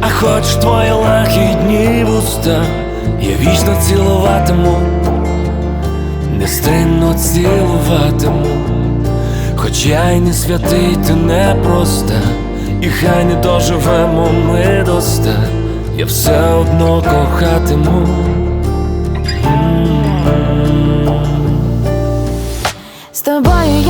а хочеш твої лагідні вуста, я вічно цілуватиму, нестримно цілуватиму, хоч я й не святий, ти не проста, і хай не доживемо ми до ста, я все одно кохатиму. З тобою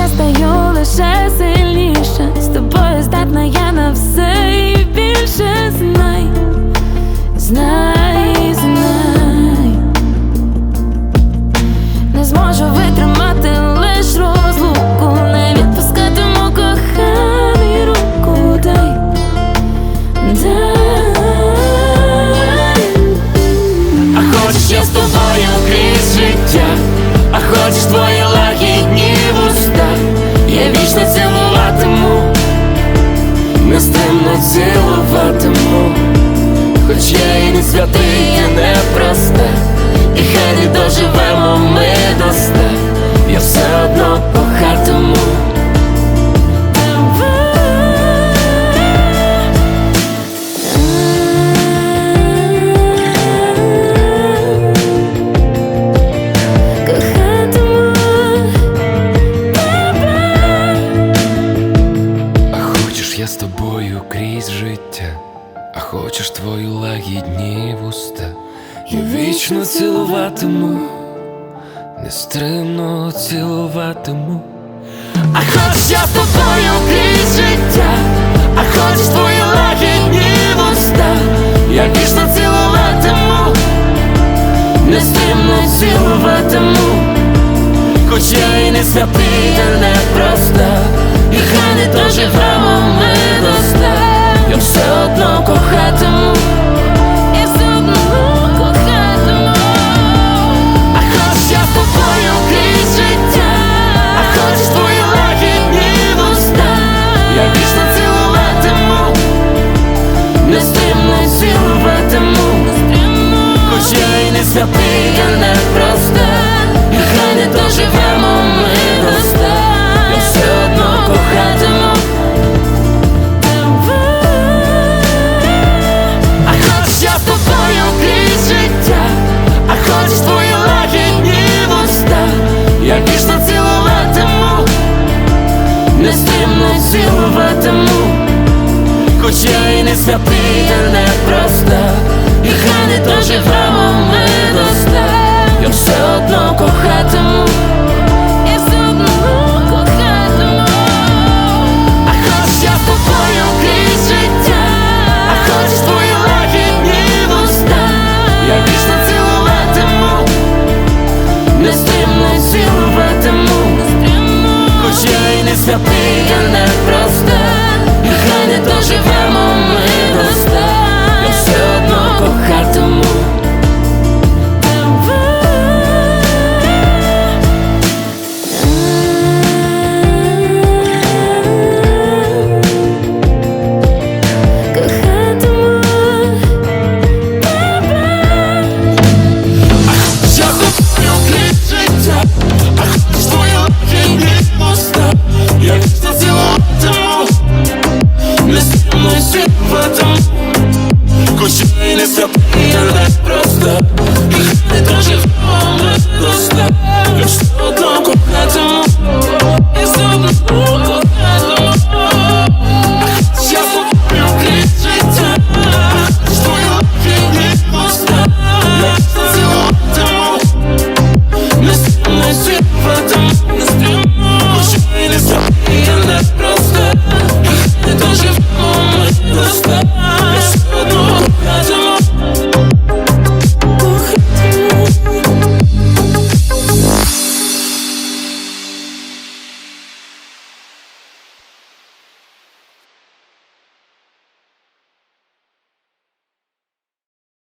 нестримно з тобою крізь життя, а хочеш твої лагідні вуста, я вічно цілуватиму, нестримно цілуватиму. А хочеш я з тобою крізь життя, а хочеш твої лагідні вуста, я вічно цілуватиму, нестримно цілуватиму. Хоч я і не святий, та не проста, і хай не доживемо я не не проста, і хай не доживемо ми до ста, я все одно кохатиму. А хочеш я з лагідні вуста, я вічно цілуватиму, хоч я і не святий, та не проста, і хай не доживемо все одно кохаю.